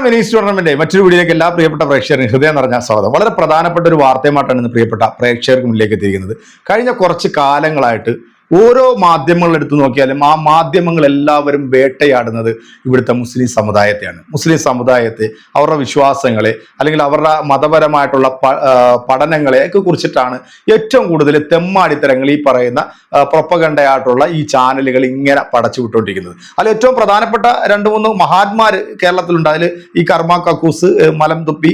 നമസ്കാരം വിനീസ് ടൂർണമെന്റ് മറ്റൊരു വീഡിയോയിലേക്ക് എല്ലാ പ്രിയപ്പെട്ട പ്രേക്ഷകരും ഹൃദയം നിറഞ്ഞ സ്വാഗതം. വളരെ പ്രധാനപ്പെട്ട ഒരു വാർത്തയുമായിട്ടാണ് ഇന്ന് പ്രിയപ്പെട്ട പ്രേക്ഷകർക്ക് മുന്നിലേക്ക് എത്തിയിരിക്കുന്നത്. കഴിഞ്ഞ കുറച്ച് കാലങ്ങളായിട്ട് ഓരോ മാധ്യമങ്ങൾ എടുത്തു നോക്കിയാലും ആ മാധ്യമങ്ങൾ എല്ലാവരും വേട്ടയാടുന്നത് ഇവിടുത്തെ മുസ്ലിം സമുദായത്തെയാണ്. മുസ്ലിം സമുദായത്തെ അവരുടെ വിശ്വാസങ്ങളെ അല്ലെങ്കിൽ അവരുടെ മതപരമായിട്ടുള്ള പഠനങ്ങളെ ഒക്കെ കുറിച്ചിട്ടാണ് ഏറ്റവും കൂടുതൽ തെമ്മാടിത്തരങ്ങൾ ഈ പറയുന്ന പ്രൊപ്പകണ്ടയായിട്ടുള്ള ഈ ചാനലുകൾ ഇങ്ങനെ പടച്ചു വിട്ടുകൊണ്ടിരിക്കുന്നത് അതിൽ ഏറ്റവും പ്രധാനപ്പെട്ട രണ്ട് മൂന്ന് മഹാത്മാർ കേരളത്തിലുണ്ട്. അതിൽ ഈ കർമ്മ കക്കൂസ് മലം തുപ്പി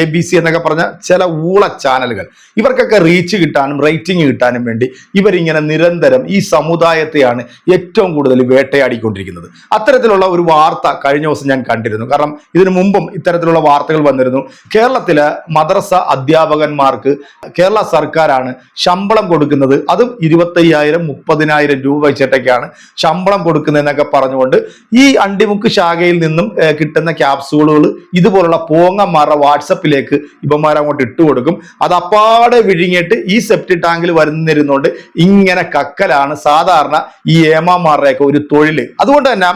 എ ബി സി എന്നൊക്കെ പറഞ്ഞ ചില ഊള ചാനലുകൾ. ഇവർക്കൊക്കെ റീച്ച് കിട്ടാനും റേറ്റിംഗ് കിട്ടാനും വേണ്ടി ഇവരിങ്ങനെ നിരന്തരം ഈ സമുദായത്തെയാണ് ഏറ്റവും കൂടുതൽ വേട്ടയാടിക്കൊണ്ടിരിക്കുന്നത്. അത്തരത്തിലുള്ള ഒരു വാർത്ത കഴിഞ്ഞ ദിവസം ഞാൻ കണ്ടിരുന്നു. കാരണം ഇതിനു മുമ്പും ഇത്തരത്തിലുള്ള വാർത്തകൾ വന്നിരുന്നു. കേരളത്തിലെ മദ്രസ അധ്യാപകന്മാർക്ക് കേരള സർക്കാരാണ് ശമ്പളം കൊടുക്കുന്നത്. അതും ഇരുപത്തയ്യായിരം മുപ്പതിനായിരം രൂപ വെച്ചിട്ടൊക്കെയാണ് ശമ്പളം കൊടുക്കുന്നതെന്നൊക്കെ പറഞ്ഞുകൊണ്ട് ഈ അണ്ടിമുക്ക് ശാഖയിൽ നിന്നും കിട്ടുന്ന ക്യാപ്സൂളുകൾ ഇതുപോലുള്ള പോങ്ങന്മാരുടെ വാട്സപ്പിലേക്ക് ഇപ്പന്മാരങ്ങോട്ട് അങ്ങോട്ട് ഇട്ട് കൊടുക്കും അത് അപ്പാടെ വിഴുങ്ങിയിട്ട് ഈ സെപ്റ്റി ടാങ്കിൽ വരുന്നിരുന്നുകൊണ്ട് ഇങ്ങനെ കക്കലാണ് സാധാരണ ഈ ഏമാമാരുടെയൊക്കെ ഒരു തൊഴിൽ അതുകൊണ്ട് തന്നെ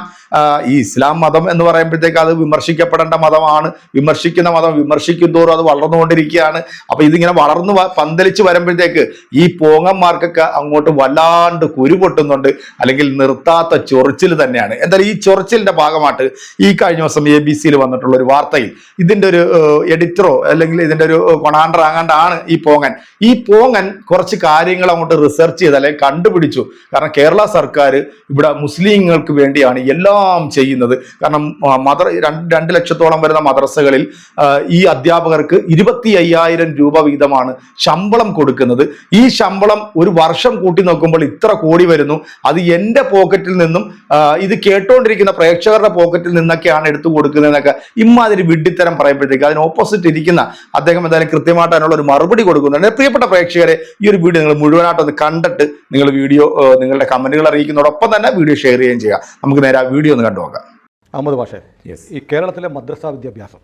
ഈ ഇസ്ലാം മതം എന്ന് പറയുമ്പോഴത്തേക്ക് അത് വിമർശിക്കപ്പെടേണ്ട മതമാണ്. വിമർശിക്കുന്ന മതം വിമർശിക്കും തോറും അത് വളർന്നുകൊണ്ടിരിക്കുകയാണ്. അപ്പൊ ഇതിങ്ങനെ വളർന്നു പന്തലിച്ച് വരുമ്പോഴത്തേക്ക് ഈ പോങ്ങന്മാർക്കൊക്കെ അങ്ങോട്ട് വല്ലാണ്ട് കുരു പൊട്ടുന്നുണ്ട്. അല്ലെങ്കിൽ നിർത്താത്ത ചൊറിച്ചിൽ തന്നെയാണ്. എന്തായാലും ഈ ചൊറിച്ചിലിന്റെ ഭാഗമായിട്ട് ഈ കഴിഞ്ഞ ദിവസം എ ബി സിയിൽ വന്നിട്ടുള്ള ഒരു വാർത്തയിൽ ഇതിന്റെ ഒരു എഡിറ്ററോ അല്ലെങ്കിൽ ഇതിന്റെ ഒരു കൊണാണ്ടർ ആകാണ്ടാണ് ഈ പോങ്ങൻ. ഈ പോങ്ങൻ കുറച്ച് കാര്യങ്ങൾ അങ്ങോട്ട് റിസർച്ച് ചെയ്ത് അല്ലെങ്കിൽ കണ്ടുപിടിച്ചു. കാരണം കേരള സർക്കാർ ഇവിടെ മുസ്ലിങ്ങൾക്ക് വേണ്ടിയാണ് എല്ലാം ചെയ്യുന്നത്. കാരണം മദർ രണ്ട് ലക്ഷത്തോളം വരുന്ന മദ്രസകളിൽ ഈ അധ്യാപകർക്ക് ഇരുപത്തി അയ്യായിരം രൂപ വീതമാണ് ശമ്പളം കൊടുക്കുന്നത്. ഈ ശമ്പളം ഒരു വർഷം കൂട്ടി നോക്കുമ്പോൾ ഇത്ര കോടി വരുന്നു. അത് എന്റെ പോക്കറ്റിൽ നിന്നും ഇത് കേട്ടുകൊണ്ടിരിക്കുന്ന പ്രേക്ഷകരുടെ പോക്കറ്റിൽ നിന്നൊക്കെയാണ് എടുത്തു കൊടുക്കുന്നതെന്നൊക്കെ ഇമാതിരി വിഡ്ഢിത്തരം പറയുമ്പോഴത്തേക്ക് അതിന് ഓപ്പോസിറ്റ് ഇരിക്കുന്ന അദ്ദേഹം എന്തായാലും കൃത്യമായിട്ട് അതിനുള്ള ഒരു മറുപടി കൊടുക്കുന്നുണ്ട്. പ്രിയപ്പെട്ട പ്രേക്ഷകരെ ഈ ഒരു വീഡിയോ നിങ്ങൾ മുഴുവനായിട്ടൊന്ന് കണ്ടിട്ട് നിങ്ങൾ വീഡിയോ നിങ്ങളുടെ കമന്റുകൾ അറിയിക്കുന്നതോടൊപ്പം തന്നെ വീഡിയോ ഷെയർ ചെയ്യുകയും ചെയ്യുക. നമുക്ക് നേരെ ആ വീഡിയോ ഒന്ന് കണ്ടു നോക്കാം അഹമ്മദ് ഭാഷ യെസ് ഈ കേരളത്തിലെ മദ്രസ വിദ്യാഭ്യാസം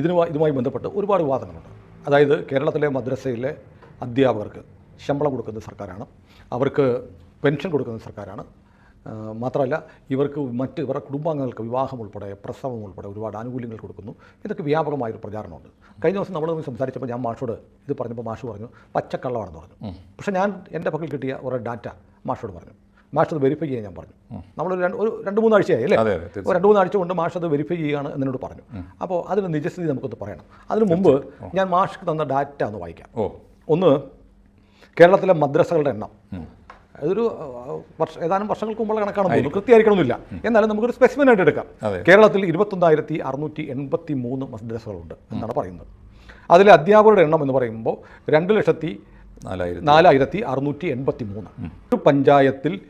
ഇതിനുമായി ഇതുമായി ബന്ധപ്പെട്ട് ഒരുപാട് വിവാദങ്ങളുണ്ട്. അതായത് കേരളത്തിലെ മദ്രസയിലെ അധ്യാപകർക്ക് ശമ്പളം കൊടുക്കുന്ന സർക്കാരാണ് അവർക്ക് പെൻഷൻ കൊടുക്കുന്ന സർക്കാരാണ്. മാത്രമല്ല ഇവർക്ക് മറ്റ് ഇവരുടെ കുടുംബാംഗങ്ങൾക്ക് വിവാഹം ഉൾപ്പെടെ പ്രസവം ഉൾപ്പെടെ ഒരുപാട് ആനുകൂല്യങ്ങൾ കൊടുക്കുന്നു. ഇതൊക്കെ വ്യാപകമായൊരു പ്രചാരണമുണ്ട്. കഴിഞ്ഞ ദിവസം നമ്മൾ സംസാരിച്ചപ്പോൾ ഞാൻ മാഷോട് ഇത് പറഞ്ഞപ്പോൾ മാഷ് പറഞ്ഞു പച്ചക്കള്ളമാണെന്ന് പറഞ്ഞു. പക്ഷേ ഞാൻ എന്റെ പക്കൽ കിട്ടിയ ഒരു ഡാറ്റ മാഷോട് പറഞ്ഞു. മാഷ് അത് വെരിഫൈ ചെയ്യാൻ ഞാൻ പറഞ്ഞു. നമ്മൾ രണ്ട് ഒരു രണ്ട് മൂന്നാഴ്ചയായി അല്ലേ. ഒരു രണ്ട് മൂന്നാഴ്ച കൊണ്ട് മാഷ് അത് വെരിഫൈ ചെയ്യുകയാണ് എന്നോട് പറഞ്ഞു. അപ്പോൾ അതിന് നിജസ്ഥിതി നമുക്കൊന്ന് പറയണം. അതിന് മുമ്പ് ഞാൻ മാഷ്ക്ക് തന്ന ഡാറ്റ ഒന്ന് വായിക്കാം. ഒന്ന് കേരളത്തിലെ മദ്രസകളുടെ എണ്ണം. അതൊരു വർഷ ഏതാനും വർഷങ്ങൾക്ക് മുമ്പുള്ള കണക്കാണ് തോന്നുന്നു. കൃത്യമായിരിക്കണമെന്നില്ല. എന്നാലും നമുക്കൊരു സ്പെസിമെൻ ആയിട്ട് എടുക്കാം. കേരളത്തിൽ ഇരുപത്തൊന്നായിരത്തി അറുന്നൂറ്റി എൺപത്തി മൂന്ന് മദ്രസകളുണ്ട് എന്നാണ് പറയുന്നത്. അതിലെ അധ്യാപകരുടെ എണ്ണം എന്ന് പറയുമ്പോൾ രണ്ട് ലക്ഷത്തി നാലായിരത്തി അറുന്നൂറ്റി എൺപത്തി മൂന്ന് ഒരു പഞ്ചായത്തിൽ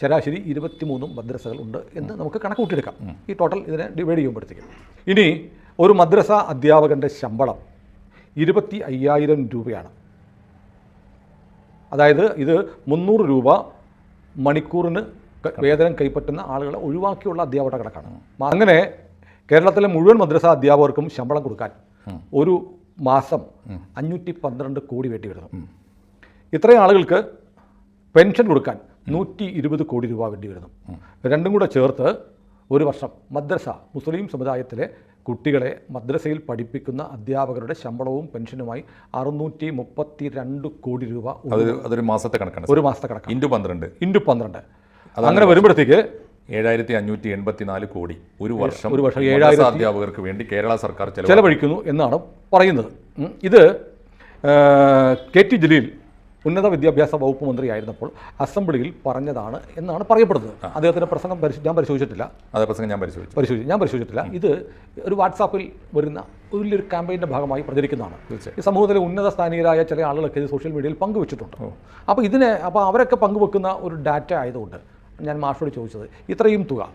ശരാശരി ഇരുപത്തിമൂന്നും മദ്രസകൾ ഉണ്ട് എന്ന് നമുക്ക് കണക്കൂട്ടിയെടുക്കാം ഈ ടോട്ടൽ ഇതിനെ ഡിവൈഡ് ചെയ്യുമ്പോഴത്തേക്കും. ഇനി ഒരു മദ്രസ അധ്യാപകന്റെ ശമ്പളം ഇരുപത്തി അയ്യായിരം രൂപയാണ്. അതായത് ഇത് മുന്നൂറ് രൂപ മണിക്കൂറിന് വേതനം കൈപ്പറ്റുന്ന ആളുകളെ ഒഴിവാക്കിയുള്ള അധ്യാപകരുടെ കണക്കാണ്. അങ്ങനെ കേരളത്തിലെ മുഴുവൻ മദ്രസ അധ്യാപകർക്കും ശമ്പളം കൊടുക്കാൻ ഒരു മാസം അഞ്ഞൂറ്റി പന്ത്രണ്ട് കോടി വേണ്ടി വരുന്നു. ഇത്രയും ആളുകൾക്ക് പെൻഷൻ കൊടുക്കാൻ നൂറ്റി ഇരുപത് കോടി രൂപ വേണ്ടി വരുന്നു. രണ്ടും കൂടെ ചേർത്ത് ഒരു വർഷം മദ്രസ മുസ്ലിം സമുദായത്തിലെ കുട്ടികളെ മദ്രസയിൽ പഠിപ്പിക്കുന്ന അധ്യാപകരുടെ ശമ്പളവും പെൻഷനുമായി അറുന്നൂറ്റി മുപ്പത്തി രണ്ട് കോടി രൂപ അതൊരു മാസത്തെ കണക്കാണ് ഒരു മാസത്തെ കണക്ക് ഇന്റു പന്ത്രണ്ട്. ഇന്റു പന്ത്രണ്ട്. അങ്ങനെ വരുമ്പോഴത്തേക്ക് ഏഴായിരത്തി അഞ്ഞൂറ്റി എൺപത്തിനാല് കോടി. ഒരു വർഷം ഒരു വർഷം ഏഴായിരം അധ്യാപകർക്ക് വേണ്ടി കേരള സർക്കാർ ചെലവ് ചെലവഴിക്കുന്നു എന്നാണ് പറയുന്നത്. ഇത് കെ ടി ജലീൽ ഉന്നത വിദ്യാഭ്യാസ വകുപ്പ് മന്ത്രിയായിരുന്നപ്പോൾ അസംബ്ലിയിൽ പറഞ്ഞതാണ് എന്നാണ് പറയപ്പെടുന്നത്. അദ്ദേഹത്തിന്റെ പ്രസംഗം ഞാൻ പരിശോധിച്ചിട്ടില്ല. അതേ പ്രസംഗം ഞാൻ പരിശോധിച്ചു. പരിശോധിച്ചു ഞാൻ പരിശോധിച്ചിട്ടില്ല. ഇത് ഒരു വാട്സാപ്പിൽ വരുന്ന വലിയൊരു ക്യാമ്പയിന്റെ ഭാഗമായി പ്രചരിക്കുന്നതാണ്. ഈ സമൂഹത്തിലെ ഉന്നത സ്ഥാനീയരായ ചില ആളുകളൊക്കെ ഇത് സോഷ്യൽ മീഡിയയിൽ പങ്കുവെച്ചിട്ടുണ്ട്. അപ്പോൾ ഇതിനെ അപ്പോൾ അവരൊക്കെ പങ്കുവെക്കുന്ന ഒരു ഡാറ്റ ആയതുകൊണ്ട് ഞാൻ മാഷോട് ചോദിച്ചത് ഇത്രയും തുക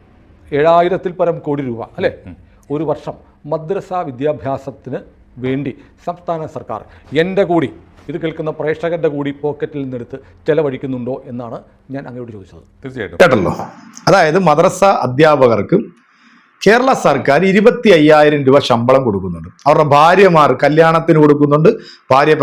ഏഴായിരത്തിൽ പരം കോടി രൂപ അല്ലേ? ഒരു വർഷം മദ്രസ വിദ്യാഭ്യാസത്തിന് വേണ്ടി സംസ്ഥാന സർക്കാർ എന്റെ കൂടി ഇത് കേൾക്കുന്ന പ്രേക്ഷകരുടെ കൂടി പോക്കറ്റിൽ നിന്നെടുത്ത് ചെലവഴിക്കുന്നുണ്ടോ എന്നാണ് ഞാൻ അങ്ങോട്ട് ചോദിച്ചത്. തീർച്ചയായിട്ടും. കേട്ടല്ലോ. അതായത് മദ്രസ അധ്യാപകർക്ക് കേരള സർക്കാർ ഇരുപത്തി അയ്യായിരം രൂപ ശമ്പളം കൊടുക്കുന്നുണ്ട്. അവരുടെ ഭാര്യമാർ കല്യാണത്തിന് കൊടുക്കുന്നുണ്ട്. ഭാര്യ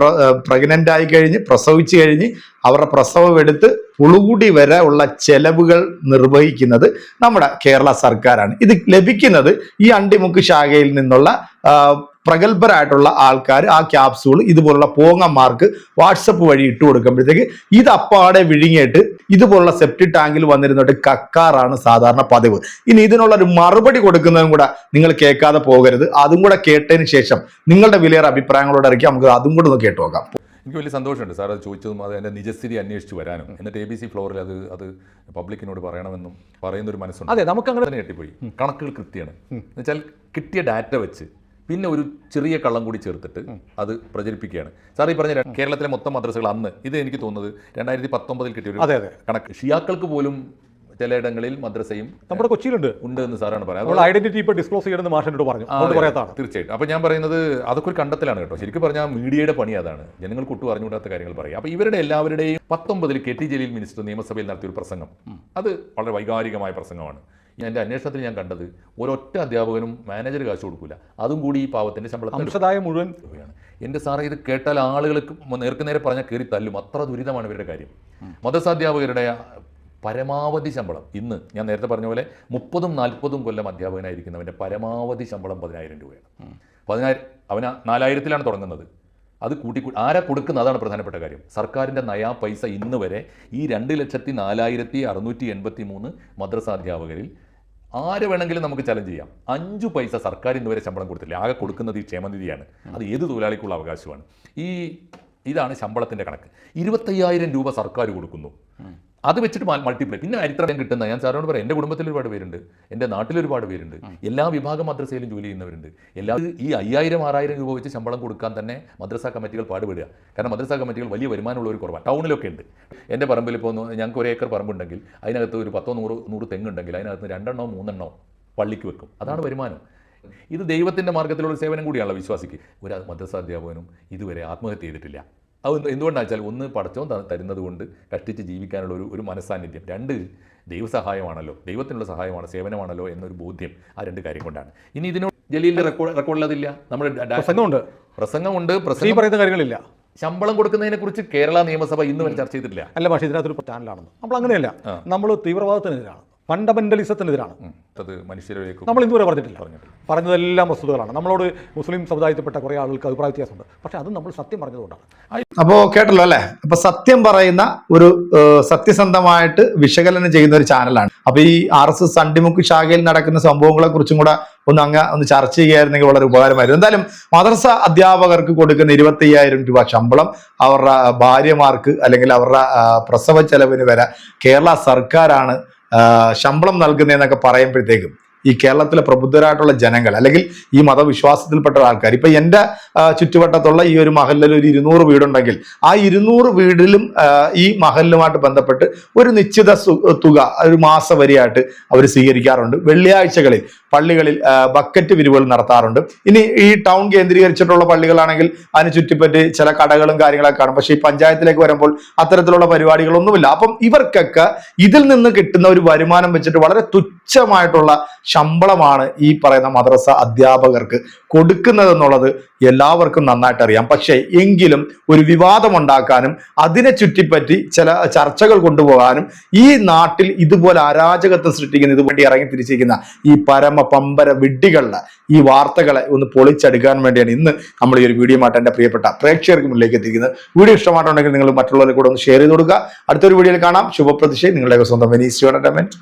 പ്രഗ്നന്റ് ആയി കഴിഞ്ഞ് പ്രസവിച്ചു കഴിഞ്ഞ് അവരുടെ പ്രസവം എടുത്ത് പുളുകൂടി വരെ ഉള്ള ചെലവുകൾ നിർവഹിക്കുന്നത് നമ്മുടെ കേരള സർക്കാരാണ്. ഇത് ലഭിക്കുന്നത് ഈ അണ്ടിമുക്ക് ശാഖയിൽ നിന്നുള്ള പ്രഗത്ഭരായിട്ടുള്ള ആൾക്കാർ ആ ക്യാപ്സൂൾ ഇതുപോലുള്ള പോങ്ങന്മാർക്ക് വാട്സപ്പ് വഴി ഇട്ട് കൊടുക്കുമ്പോഴത്തേക്ക് ഇത് അപ്പാടെ വിഴുങ്ങിയിട്ട് ഇതുപോലുള്ള സെപ്റ്റി ടാങ്കിൽ വന്നിരുന്നിട്ട് കക്കാറാണ് സാധാരണ പതിവ്. ഇനി ഇതിനുള്ള ഒരു മറുപടി കൊടുക്കുന്നതും കൂടെ നിങ്ങൾ കേൾക്കാതെ പോകരുത്. അതും കൂടെ കേട്ടതിന് ശേഷം നിങ്ങളുടെ വിലയേറെ അഭിപ്രായങ്ങളോട് ഇറക്കി നമുക്ക് അതും കൂടെ ഒന്ന് കേട്ടു നോക്കാം. എനിക്ക് വലിയ സന്തോഷമുണ്ട്. സാർ അത് ചോദിച്ചതും അത് എന്റെ നിജസ്ഥിതി അന്വേഷിച്ച് വരാനും. എന്നിട്ട് എ ബി സി ഫ്ലോറിൽ അത് അത് പബ്ലിക്കിനോട് പറയണമെന്നും പറയുന്നൊരു മനസ്സുണ്ട്. അതെ നമുക്ക് അങ്ങനെ തന്നെ കെട്ടിപ്പോയി കണക്കുകൾ കൃത്യമാണ്. എന്നുവെച്ചാൽ കിട്ടിയ ഡാറ്റ വെച്ച് പിന്നെ ഒരു ചെറിയ കള്ളം കൂടി ചേർത്തിട്ട് അത് പ്രചരിപ്പിക്കുകയാണ്. സാർ ഈ പറഞ്ഞ കേരളത്തിലെ മൊത്തം മദ്രസകൾ അന്ന് ഇത് എനിക്ക് തോന്നുന്നത് രണ്ടായിരത്തി പത്തൊമ്പതിൽ കിട്ടിയ ഒരു കണക്ക്. ഷിയാക്കൾക്ക് പോലും ചിലയിടങ്ങളിൽ മദ്രസയും നമ്മുടെ കൊച്ചിയിലുണ്ട്. ഉണ്ട് എന്ന് സാറാണ് പറയുന്നത്. ഐഡന്റിറ്റി ഇപ്പോൾ ഡിസ്ക്ലോസ് ചെയ്യണമെന്ന് മാഷനോട് പറഞ്ഞു. പറയാത്താണ്. തീർച്ചയായിട്ടും. അപ്പോൾ ഞാൻ പറയുന്നത് അതൊക്കെ ഒരു കണ്ടെത്തലാണ് കേട്ടോ. ശരിക്കും പറഞ്ഞാൽ മീഡിയയുടെ പണി അതാണ്. ജനങ്ങൾ കൊട്ടു അറിഞ്ഞുകൂടാത്ത കാര്യങ്ങൾ പറയും. അപ്പോൾ ഇവരുടെ എല്ലാവരുടെയും പത്തൊമ്പതിൽ കെ ടി ജലീൽ മിനിസ്റ്റർ നിയമസഭയിൽ നടത്തിയ ഒരു പ്രസംഗം. അത് വളരെ വൈകാരികമായ പ്രസംഗമാണ്. ഞാൻ എന്റെ അന്വേഷണത്തിൽ ഞാൻ കണ്ടത് ഒരൊറ്റ അധ്യാപകനും മാനേജർ കാശ് കൊടുക്കില്ല അതും കൂടി ഈ പാവത്തിന്റെ ശമ്പളം അംശദായ മുഴുവൻ രൂപയാണ് എന്റെ സാറേ ഇത് കേട്ടാൽ ആളുകൾക്ക് നേർക്ക് നേരെ പറഞ്ഞാൽ കയറി തല്ലും. അത്ര ദുരിതമാണ് ഇവരുടെ കാര്യം. മതസാധ്യാപകരുടെ പരമാവധി ശമ്പളം ഇന്ന് ഞാൻ നേരത്തെ പറഞ്ഞ പോലെ മുപ്പതും നാൽപ്പതും കൊല്ലം അധ്യാപകനായിരിക്കുന്നവന്റെ പരമാവധി ശമ്പളം പതിനായിരം രൂപയാണ്. പതിനായിരം അവന് നാലായിരത്തിലാണ് തുടങ്ങുന്നത്. അത് കൂട്ടി ആരാ കൊടുക്കുന്നത്? അതാണ് പ്രധാനപ്പെട്ട കാര്യം. സർക്കാരിന്റെ നയാ പൈസ ഇന്ന് വരെ ഈ രണ്ട് ലക്ഷത്തി നാലായിരത്തി അറുന്നൂറ്റി എൺപത്തി മൂന്ന് മദ്രസാധ്യാപകരിൽ ആരെ വേണമെങ്കിലും നമുക്ക് ചലഞ്ച് ചെയ്യാം. അഞ്ചു പൈസ സർക്കാർ ഇന്ന് വരെ ശമ്പളം കൊടുത്തില്ല ആകെ കൊടുക്കുന്നത് ഈ ക്ഷേമനിധിയാണ് അത് ഏത് തൊഴിലാളിക്കുള്ള അവകാശമാണ്? ഈ ഇതാണ് ശമ്പളത്തിന്റെ കണക്ക്. ഇരുപത്തയ്യായിരം രൂപ സർക്കാർ കൊടുക്കുന്നു. അത് വെച്ചിട്ട് മൾട്ടിപ്ലൈ പിന്നെ അരിത്രയം കിട്ടുന്ന ഞാൻ സാറിനോട് പറയാം എന്റെ കുടുംബത്തിൽ ഒരുപാട് പേരുണ്ട്. എന്റെ നാട്ടിൽ ഒരുപാട് പേരുണ്ട്. എല്ലാ വിഭാഗം മദ്രസയിലും ജോലി ചെയ്യുന്നവരുണ്ട്. എല്ലാ ഈ അയ്യായിരം ആറായിരം രൂപ വെച്ച് ശമ്പളം കൊടുക്കാൻ തന്നെ മദ്രസ കമ്മിറ്റികൾ പാടുപെടുക. കാരണം മദ്രസ കമ്മിറ്റികൾ വലിയ വരുമാനമുള്ള ഒരു കുറവാണ് ടൗണിലൊക്കെ ഉണ്ട്. എന്റെ പറമ്പിൽ ഇപ്പോൾ ഞങ്ങൾക്ക് ഒരു ഏക്കർ പറമ്പുണ്ടെങ്കിൽ അതിനകത്ത് ഒരു പത്തോ നൂറ് നൂറ് തെങ്ങുണ്ടെങ്കിൽ അതിനകത്ത് രണ്ടെണ്ണോ മൂന്നെണ്ണോ പള്ളിക്ക് വെക്കും. അതാണ് വരുമാനം. ഇത് ദൈവത്തിന്റെ മാർഗത്തിലുള്ള സേവനം കൂടിയാണല്ലോ വിശ്വാസിക്ക്. ഒരു മദ്രസ അധ്യാപകനും ഇതുവരെ ആത്മഹത്യ ചെയ്തിട്ടില്ല. അത് എന്തുകൊണ്ടാണെന്ന് വെച്ചാൽ ഒന്ന് പടച്ചോൻ തരുന്നത് കൊണ്ട് കഷ്ടിച്ച് ജീവിക്കാനുള്ള ഒരു ഒരു മനസ്സാന്നിധ്യം. രണ്ട് ദൈവസഹായമാണല്ലോ. ദൈവത്തിനുള്ള സഹായമാണ് സേവനമാണല്ലോ എന്നൊരു ബോധ്യം ആ രണ്ട് കാര്യം കൊണ്ടാണ്. ഇനി ഇതിനോട് ജലീലിന്റെ റെക്കോർഡ് റെക്കോർഡിലതില്ല നമ്മുടെ പ്രസംഗമുണ്ട്. പ്രസംഗമുണ്ട്. പ്രസംഗം പറയുന്ന കാര്യങ്ങളില്ല. ശമ്പളം കൊടുക്കുന്നതിനെ കുറിച്ച് കേരള നിയമസഭ ഇന്ന് വരെ ചർച്ച ചെയ്തിട്ടില്ല. അല്ല പക്ഷേ ഇതിനകത്തൊരു ചാനലാണെന്ന് നമ്മൾ അങ്ങനെയല്ല നമ്മൾ തീവ്രവാദത്തിനെതിരാണ്. ഫണ്ടമെന്റലിസത്തിനെതിരാണ്. അത് മനുഷ്യരിലേക്ക് നമ്മൾ ഇതുവരെ പറഞ്ഞിട്ടില്ല. പറഞ്ഞിട്ടില്ല. പറഞ്ഞതെല്ലാം വസ്തുതകളാണ്. നമ്മളോട് മുസ്ലിം സമുദായത്തിൽപ്പെട്ട കുറേ ആളുകൾക്ക് അഭിപ്രായ വ്യത്യാസമുണ്ട്. പക്ഷെ അത് നമ്മൾ സത്യം പറഞ്ഞതുകൊണ്ടാണ്. അപ്പോൾ കേട്ടല്ലോ അല്ലേ? അപ്പൊ സത്യം പറയുന്ന ഒരു സത്യസന്ധമായിട്ട് വിശകലനം ചെയ്യുന്ന ഒരു ചാനലാണ്. അപ്പൊ ഈ ആർ എസ് എസ് സണ്ടിമുക്ക് ശാഖയിൽ നടക്കുന്ന സംഭവങ്ങളെ കുറിച്ചും കൂടെ ഒന്ന് അങ്ങ് ഒന്ന് ചർച്ച ചെയ്യുകയായിരുന്നെങ്കിൽ വളരെ ഉപകാരമായിരുന്നു. എന്തായാലും മദ്രസ അധ്യാപകർക്ക് കൊടുക്കുന്ന ഇരുപത്തി അയ്യായിരം രൂപ ശമ്പളം അവരുടെ ഭാര്യമാർക്ക് അല്ലെങ്കിൽ അവരുടെ പ്രസവ ചെലവിന് വരെ കേരള സർക്കാരാണ് ശമ്പളം നൽകുന്നതെന്നൊക്കെ പറയുമ്പോഴത്തേക്കും ഈ കേരളത്തിലെ പ്രബുദ്ധരായിട്ടുള്ള ജനങ്ങൾ അല്ലെങ്കിൽ ഈ മതവിശ്വാസത്തിൽപ്പെട്ട ആൾക്കാർ. ഇപ്പൊ എന്റെ ചുറ്റുവട്ടത്തുള്ള ഈ ഒരു മഹലിൽ ഒരു ഇരുന്നൂറ് വീടുണ്ടെങ്കിൽ ആ ഇരുന്നൂറ് വീടിലും ഈ മഹലിലുമായിട്ട് ബന്ധപ്പെട്ട് ഒരു നിശ്ചിത തുക ഒരു മാസവരിയായിട്ട് അവർ സ്വീകരിക്കാറുണ്ട്. വെള്ളിയാഴ്ചകളിൽ പള്ളികളിൽ ബക്കറ്റ് വിരിവുകൾ നടത്താറുണ്ട്. ഇനി ഈ ടൗൺ കേന്ദ്രീകരിച്ചിട്ടുള്ള പള്ളികളാണെങ്കിൽ അതിന് ചുറ്റിപ്പറ്റി ചില കടകളും കാര്യങ്ങളൊക്കെ കാണും. പക്ഷേ ഈ പഞ്ചായത്തിലേക്ക് വരുമ്പോൾ അത്തരത്തിലുള്ള പരിപാടികളൊന്നുമില്ല. അപ്പം ഇവർക്കൊക്കെ ഇതിൽ നിന്ന് കിട്ടുന്ന ഒരു വരുമാനം വെച്ചിട്ട് വളരെ തുച്ഛമായിട്ടുള്ള ശമ്പളമാണ് ഈ പറയുന്ന മദ്രസ അധ്യാപകർക്ക് കൊടുക്കുന്നത് എന്നുള്ളത് എല്ലാവർക്കും നന്നായിട്ട് അറിയാം പക്ഷേ എങ്കിലും ഒരു വിവാദമുണ്ടാക്കാനും അതിനെ ചുറ്റിപ്പറ്റി ചില ചർച്ചകൾ കൊണ്ടുപോകാനും ഈ നാട്ടിൽ ഇതുപോലെ അരാജകത്വം സൃഷ്ടിക്കുന്ന ഇതുവേണ്ടി ഇറങ്ങി തിരിച്ചിരിക്കുന്ന ഈ പരമ പമ്പര വിഡ്ഢികളുടെ ഈ വാർത്തകളെ ഒന്ന് പൊളിച്ചെടുക്കാൻ വേണ്ടിയാണ് ഇന്ന് നമ്മൾ ഈ ഒരു വീഡിയോ ആയിട്ട് എന്റെ പ്രിയപ്പെട്ട പ്രേക്ഷകർക്ക് മുന്നിലേക്ക് എത്തിക്കുന്നത് വീഡിയോ ഇഷ്ടമായിട്ടുണ്ടെങ്കിൽ നിങ്ങൾ മറ്റുള്ളവരെ കൂടെ ഒന്ന് ഷെയർ ചെയ്ത് കൊടുക്കുക. അടുത്തൊരു വീഡിയോയിൽ കാണാം. ശുഭപ്രതിഷ്ഠ നിങ്ങളുടെ സ്വന്തം വെനീസ് എന്റർടൈൻമെന്റ്